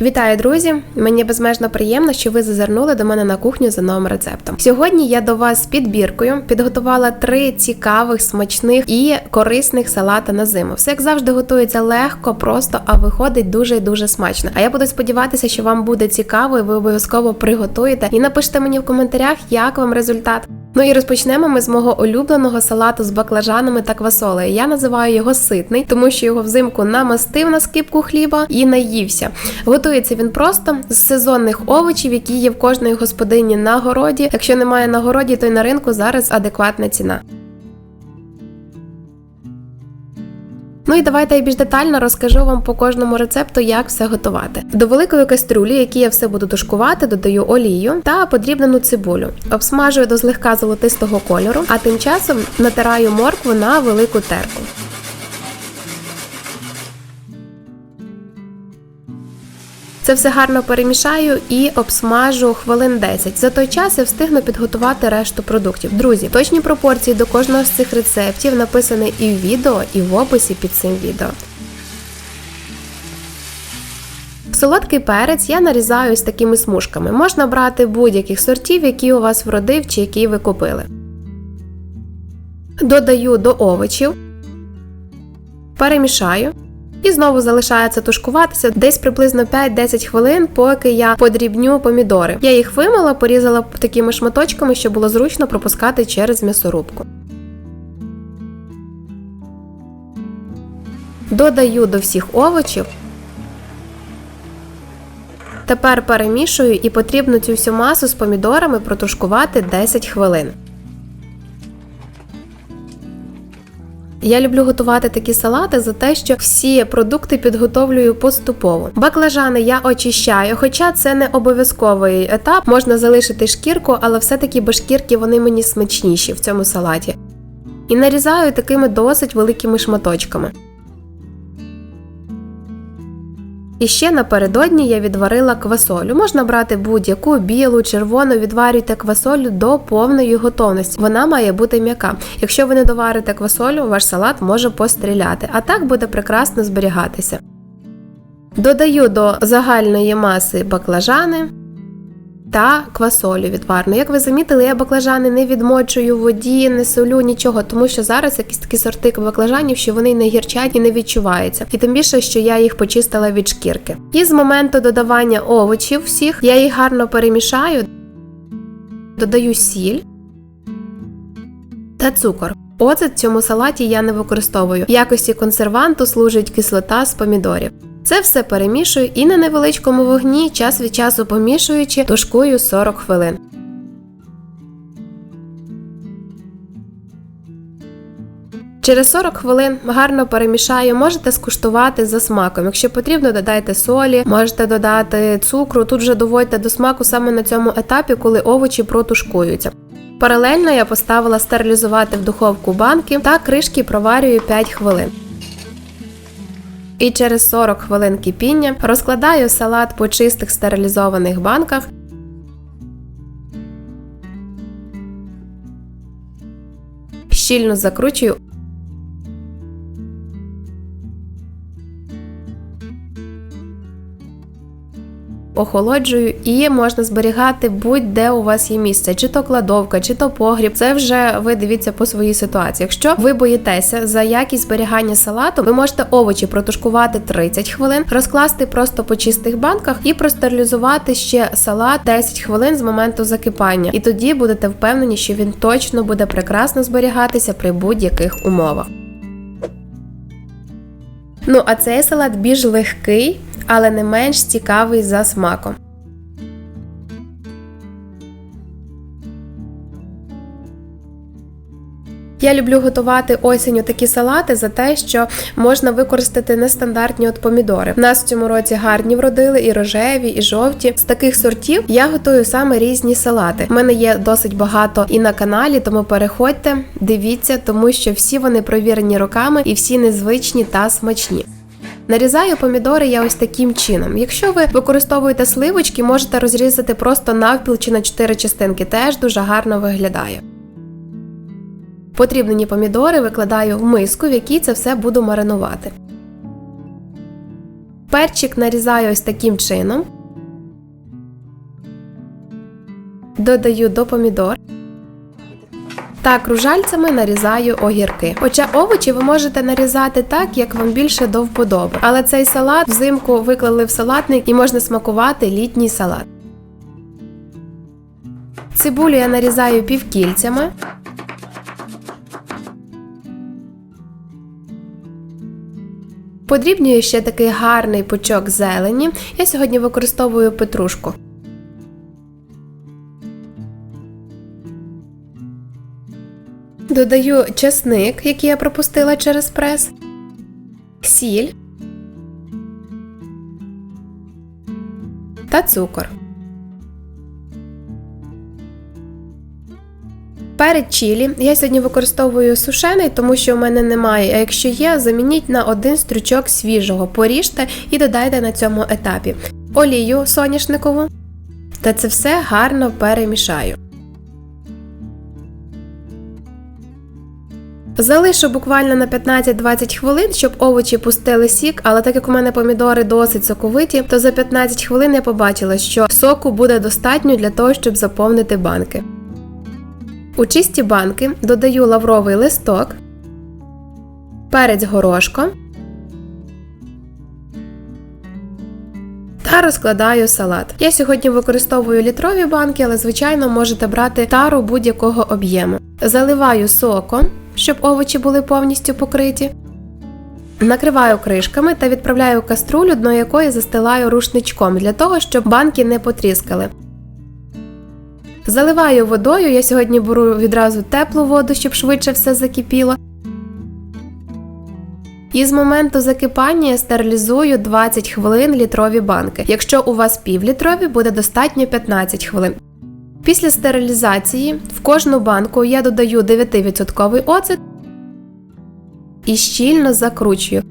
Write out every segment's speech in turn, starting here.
Вітаю, друзі! Мені безмежно приємно, що ви зазирнули до мене на кухню за новим рецептом. Сьогодні я до вас з підбіркою підготувала три цікавих, смачних і корисних салата на зиму. Все як завжди готується легко, просто, а виходить дуже і дуже смачно. А я буду сподіватися, що вам буде цікаво, і ви обов'язково приготуєте. І напишите мені в коментарях, як вам результат. Ну і розпочнемо ми з мого улюбленого салату з баклажанами та квасолею. Я називаю його ситний, тому що його взимку намастив на скипку хліба і наївся. Готується він просто з сезонних овочів, які є в кожної господині на городі. Якщо немає на городі, то й на ринку зараз адекватна ціна. Ну і давайте я більш детально розкажу вам по кожному рецепту, як все готувати. До великої кастрюлі, які я все буду тушкувати, додаю олію та подрібнену цибулю. Обсмажую до злегка золотистого кольору, а тим часом натираю моркву на велику терку. Це все гарно перемішаю і обсмажу хвилин 10. За той час я встигну підготувати решту продуктів. Друзі, точні пропорції до кожного з цих рецептів написані і в відео, і в описі під цим відео. Солодкий перець я нарізаю з такими смужками. Можна брати будь-яких сортів, які у вас вродив чи які ви купили. Додаю до овочів, перемішаю. І знову залишається тушкуватися десь приблизно 5-10 хвилин, поки я подрібню помідори. Я їх вимила, порізала такими шматочками, щоб було зручно пропускати через м'ясорубку. Додаю до всіх овочів. Тепер перемішую і потрібно цю всю масу з помідорами протушкувати 10 хвилин. Я люблю готувати такі салати за те, що всі продукти підготовлюю поступово. Баклажани я очищаю, хоча це не обов'язковий етап. Можна залишити шкірку, але все-таки без шкірки вони мені смачніші в цьому салаті. І нарізаю такими досить великими шматочками. І ще напередодні я відварила квасолю. Можна брати будь-яку білу, червону, відварюйте квасолю до повної готовності. Вона має бути м'яка. Якщо ви не доварите квасолю, ваш салат може постріляти, а так буде прекрасно зберігатися. Додаю до загальної маси баклажани та квасолю відварну. Як ви замітили, я баклажани не відмочую в воді, не солю нічого, тому що зараз якісь такі сорти баклажанів, що вони не гірчать і не відчуваються. І тим більше, що я їх почистила від шкірки. І з моменту додавання овочів всіх я їх гарно перемішаю, додаю сіль та цукор. Оцет в цьому салаті я не використовую. В якості консерванту служить кислота з помідорів. Це все перемішую і на невеличкому вогні, час від часу помішуючи, тушкую 40 хвилин. Через 40 хвилин гарно перемішаю, можете скуштувати за смаком. Якщо потрібно, додайте солі, можете додати цукру. Тут вже доводьте до смаку саме на цьому етапі, коли овочі протушкуються. Паралельно я поставила стерилізувати в духовку банки та кришки проварюю 5 хвилин. І через 40 хвилин кипіння розкладаю салат по чистих стерилізованих банках. Щільно закручую. Охолоджую і можна зберігати будь-де у вас є місце, чи то кладовка, чи то погріб. Це вже ви дивіться по своїй ситуації. Якщо ви боїтеся за якість зберігання салату, ви можете овочі протушкувати 30 хвилин, розкласти просто по чистих банках і простерилізувати ще салат 10 хвилин з моменту закипання. І тоді будете впевнені, що він точно буде прекрасно зберігатися при будь-яких умовах. Ну, а цей салат більш легкий, але не менш цікавий за смаком. Я люблю готувати осінню такі салати за те, що можна використати нестандартні от помідори. У нас в цьому році гарні вродили і рожеві, і жовті. З таких сортів я готую саме різні салати. У мене є досить багато і на каналі, тому переходьте, дивіться, тому що всі вони провірені роками і всі незвичні та смачні. Нарізаю помідори я ось таким чином. Якщо ви використовуєте сливочки, можете розрізати просто навпіл чи на 4 частинки, теж дуже гарно виглядає. Потрібні помідори викладаю в миску, в якій це все буду маринувати. Перчик нарізаю ось таким чином. Додаю до помідор. Та кружальцями нарізаю огірки. Хоча овочі ви можете нарізати так, як вам більше до вподоби. Але цей салат взимку виклали в салатник і можна смакувати літній салат. Цибулю я нарізаю півкільцями. Подрібнюю ще такий гарний пучок зелені. Я сьогодні використовую петрушку. Додаю чесник, який я пропустила через прес, сіль та цукор. Перед чілі я сьогодні використовую сушений, тому що в мене немає. А якщо є, замініть на один стручок свіжого, поріжте і додайте на цьому етапі олію соняшникову. Та це все гарно перемішаю. Залишу буквально на 15-20 хвилин, щоб овочі пустили сік, але так як у мене помідори досить соковиті, то за 15 хвилин я побачила, що соку буде достатньо для того, щоб заповнити банки. У чисті банки додаю лавровий листок, перець горошком та розкладаю салат. Я сьогодні використовую літрові банки, але звичайно можете брати тару будь-якого об'єму. Заливаю соком, щоб овочі були повністю покриті. Накриваю кришками та відправляю каструлю, дно якої застилаю рушничком для того, щоб банки не потріскали. Заливаю водою, я сьогодні беру відразу теплу воду, щоб швидше все закипіло. І з моменту закипання я стерилізую 20 хвилин літрові банки. Якщо у вас півлітрові, буде достатньо 15 хвилин. Після стерилізації в кожну банку я додаю 9% оцет і щільно закручую.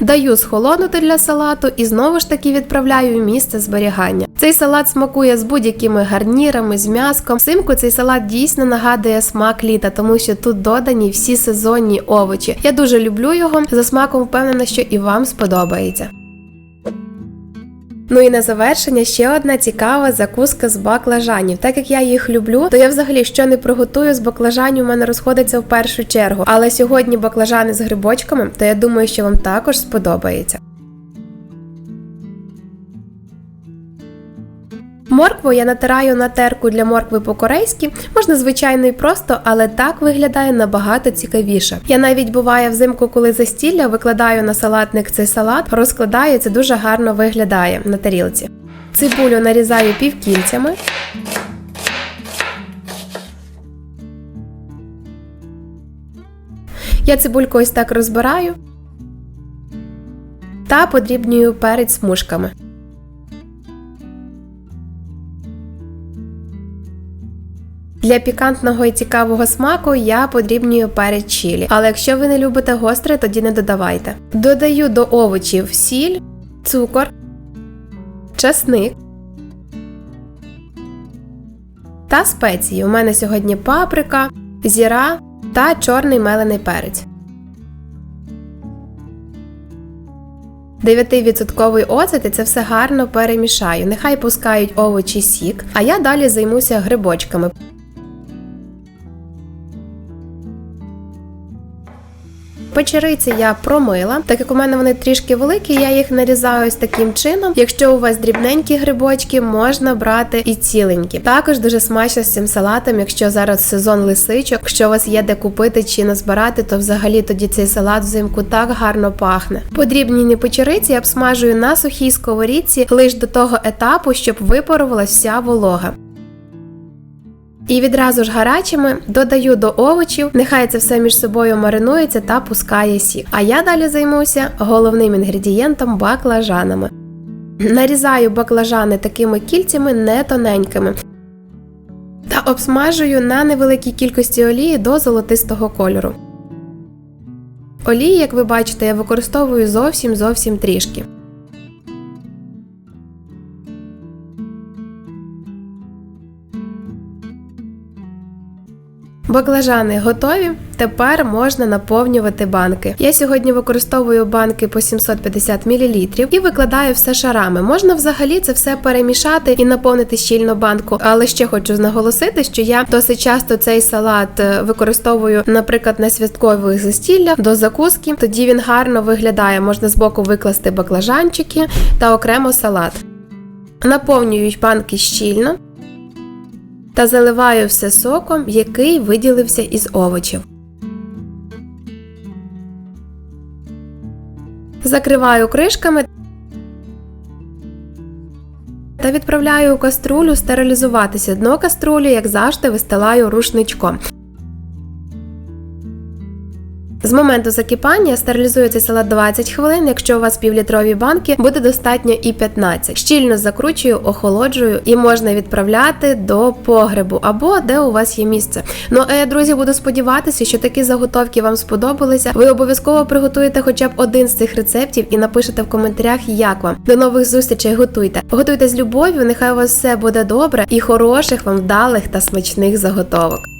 Даю схолонути для салату і знову ж таки відправляю в місце зберігання. Цей салат смакує з будь-якими гарнірами, з м'яском. Взимку цей салат дійсно нагадує смак літа, тому що тут додані всі сезонні овочі. Я дуже люблю його. За смаком впевнена, що і вам сподобається. Ну і на завершення ще одна цікава закуска з баклажанів. Так як я їх люблю, то я взагалі що не приготую з баклажанів, у мене розходиться в першу чергу. Але сьогодні баклажани з грибочками, то я думаю, що вам також сподобається. Моркву я натираю на терку для моркви по-корейськи, можна звичайно і просто, але так виглядає набагато цікавіше. Я навіть буває взимку, коли застілля, викладаю на салатник цей салат, розкладаю, це дуже гарно виглядає на тарілці. Цибулю нарізаю півкільцями. Я цибульку ось так розбираю та подрібнюю перець смужками. Для пікантного і цікавого смаку я подрібнюю перець чилі, але якщо ви не любите гостре, тоді не додавайте. Додаю до овочів сіль, цукор, часник та спеції. У мене сьогодні паприка, зіра та чорний мелений перець. 9% оцет і це все гарно перемішаю. Нехай пускають овочі сік, а я далі займуся грибочками. Печериці я промила, так як у мене вони трішки великі, я їх нарізаю ось таким чином. Якщо у вас дрібненькі грибочки, можна брати і ціленькі. Також дуже смачно з цим салатом, якщо зараз сезон лисичок, якщо у вас є де купити чи назбирати, то взагалі тоді цей салат взимку так гарно пахне. Подрібнені печериці я обсмажую на сухій сковорідці лише до того етапу, щоб випарувалася вся волога. І відразу ж гарячими додаю до овочів, нехай це все між собою маринується та пускає сік. А я далі займуся головним інгредієнтом баклажанами. Нарізаю баклажани такими кільцями не тоненькими. Та обсмажую на невеликій кількості олії до золотистого кольору. Олії, як ви бачите, я використовую зовсім зовсім трішки. Баклажани готові. Тепер можна наповнювати банки. Я сьогодні використовую банки по 750 мл і викладаю все шарами. Можна взагалі це все перемішати і наповнити щільно банку. Але ще хочу наголосити, що я досить часто цей салат е, використовую, наприклад, на святкових застіллях до закуски. Тоді він гарно виглядає. Можна збоку викласти баклажанчики та окремо салат. Наповнюю банки щільно та заливаю все соком, який виділився із овочів. Закриваю кришками та відправляю у каструлю стерилізуватися. Дно каструлі, як завжди, вистилаю рушничком. З моменту закипання стерилізую цей салат 20 хвилин. Якщо у вас півлітрові банки, буде достатньо і 15. Щільно закручую, охолоджую і можна відправляти до погребу або де у вас є місце. Ну а я, друзі, буду сподіватися, що такі заготовки вам сподобалися. Ви обов'язково приготуєте хоча б один з цих рецептів і напишете в коментарях, як вам. До нових зустрічей готуйте. Готуйте з любов'ю, нехай у вас все буде добре і хороших вам вдалих та смачних заготовок.